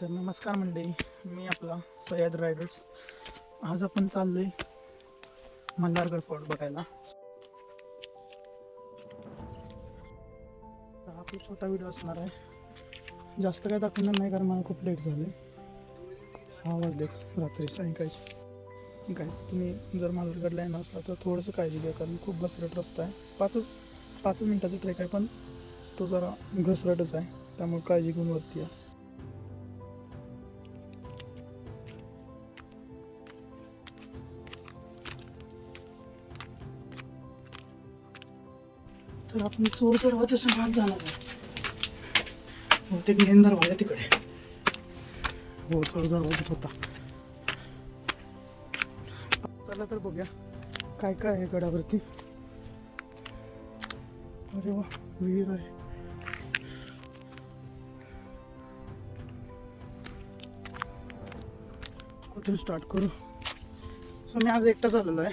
तर नमस्कार मंडळी मी आपला सयाद रायडर्स. आज आपण चाललोय मल्हारगड फोर्ट बघायला. तर हा आपला छोटा व्हिडिओ असणार आहे. जास्त काय दाखवणार नाही कारण मला खूप लेट झाले सहा वाजलेत रात्री सायंकाळी. गाईस तुम्ही जर मल्हारगडला येणार असला तर थोडंसं काळजी घ्या कारण खूप घसरट रस्ता आहे. पाचच पाचच मिनटाचा ट्रेक आहे पण तो जरा घसरटच आहे. त्यामुळे काळजी घेऊन वरती आहे तर आपण चोर दरवाजाच्या भाग जाणार बहुतेक मेन दरवाजा तिकडे. हो चोर दरवाजाच होता. चला तर बघूया काय काय आहे गडावरती. अरे वा विहीर आहे. कुठून स्टार्ट करू? सो मी आज एकटाच आलेलो आहे.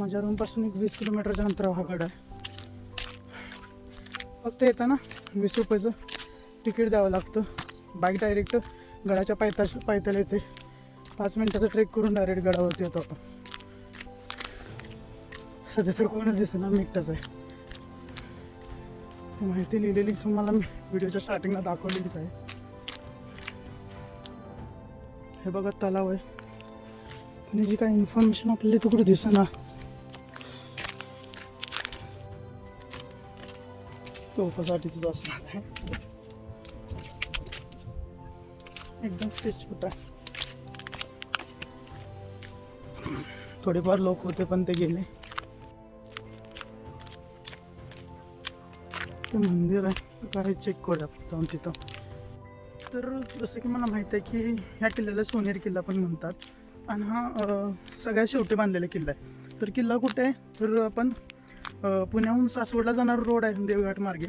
माझ्या रूमपासून एक वीस किलोमीटरच्या अंतरावर हा गड आहे. फक्त येताना वीस रुपयाचं तिकीट द्यावं लागतं. बाईक डायरेक्ट गडाच्या पायथा पायथ्याला येते. पाच मिनिटाचा ट्रेक करून डायरेक्ट गडावरती येतो आपण. सध्या तर कोणच दिसेना मी एकटाच आहे. माहिती लिहिलेली तुम्हाला मी व्हिडिओच्या स्टार्टिंगला दाखवलेलीच आहे. हे बघा तलाव आहे. पण जी काय इन्फॉर्मेशन आपल्याला तिकडे कुठे दिसेना तोफासाठीच असणार आहे. एकदम स्टेज छोटा आहे. थोडेफार लोक होते पण ते गेले. ते मंदिर आहे. काय चेक करूया आपण जाऊन तिथं. तर जसं की मला माहिती आहे की ह्या किल्ल्याला सोनेरी किल्ला पण म्हणतात. आणि हा सगळ्यात शेवटी बांधलेला किल्ला आहे. तर किल्ला कुठे आहे? तर आपण पुण्याहून सासवडला जाणार रोड आहे देवघाट मार्गे.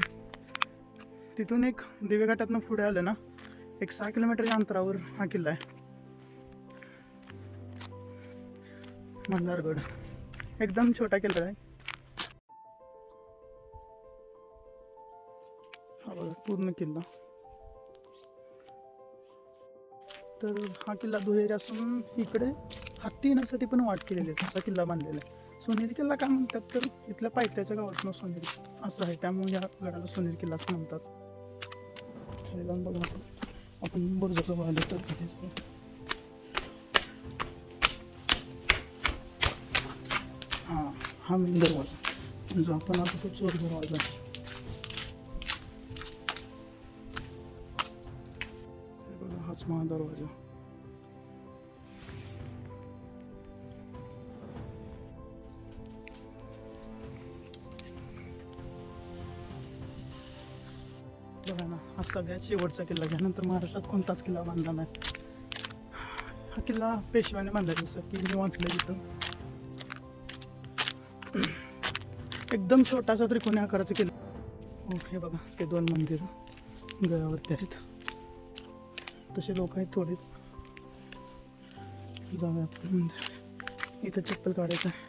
तिथून एक देवीघाटातनं पुढे आलं ना एक सहा किलोमीटरच्या अंतरावर हा किल्ला आहे. मल्हारगड एकदम छोटा किल्ला आहे. हा बघा पूर्ण किल्ला. तर हा किल्ला दुहेरी असून इकडे हत्ती येण्यासाठी पण वाट केलेली आहे. असा किल्ला बांधलेला आहे. सोनेरी किल्ला काय म्हणतात तर? इथल्या पायथ्याच्या गावातनं सोनेरी. असं आहे. त्यामुळे या गडाला सोनेरी किल्ला असं म्हणतात. खाली जाऊन बघा आपण. आपण बुरजाचं आलो तर हा हा मेन दरवाजा. जो आपण आता तो चोर दरवाजा आहे. बघा हाच महादरवाजा बघा ना हा सगळ्यात शेवटचा किल्ला ज्यानंतर महाराष्ट्रात कोणताच किल्ला बांधला नाही. हा किल्ला पेशव्याने बांधला जसं की मी वाचलं तिथं एकदम छोटासा त्रिकोणी आकाराचा किल्ला. हो हे बघा ते दोन मंदिर गळावरती आहेत. तसे लोक आहेत थोडे. जाऊया आपण मंदिर. इथं चप्पल काढायचं आहे.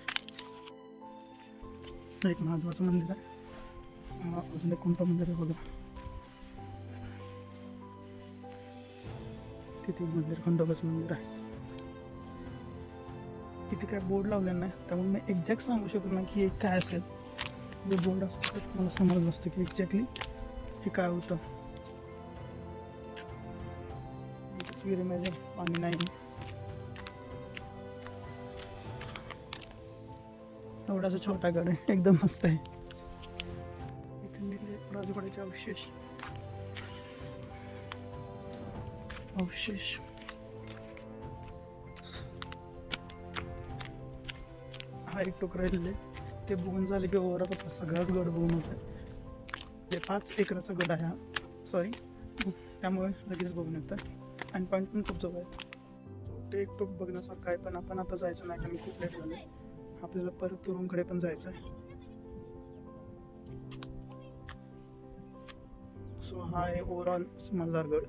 एक महादेवाचं मंदिर आहे. अजून एक कोणतं मंदिर आहे बघा. तिथे मंदिर खंडोबाचं मंदिर आहे. तिथे काय बोर्ड लावलेला नाही त्यामुळे मी एक्झॅक्ट सांगू शकत नाही की हे काय असेल. जे बोर्ड असतं तर मला समजलं असतं की एक्झॅक्टली हे काय होतं. विहिरीमध्ये पाणी नाही. एवढासा छोटा गड आहे. एकदम मस्त आहे. इथे लिहिले राजवाड्याचे अवशेष. Oh, अवशेष हा एक टोक राहिलेले ते बघून झाले की ओव्हर सगळाच गड बघून होतं ते पाच एकराचा गड आहे हा. सॉरी त्यामुळे लगेच बघून येतं आणि पॉईंट पण खूप जवळ आहे. ते एक टोक बघण्यासारखं आहे पण आपण आता जायचं नाही कारण खूप लेट झाले आपल्याला परत रूमकडे पण जायचं आहे सो हा आहे ओव्हरऑल मल्हारगड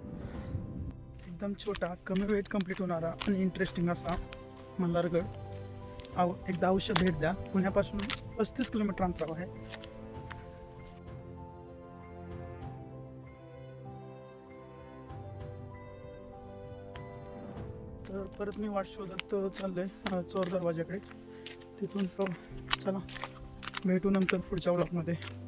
एकदम छोटा कमी वेळेत कंप्लीट होणारा आणि इंटरेस्टिंग असा मल्हारगड आव एकदा अवश्य भेट द्या. पुण्यापासून पस्तीस किलोमीटर अंतरावर आहे. तर परत मी वाट शोधत चाललो आहे चोर दरवाज्याकडे. तिथून हो, चला. भेटू नंतर पुढच्या ब्लॉकमध्ये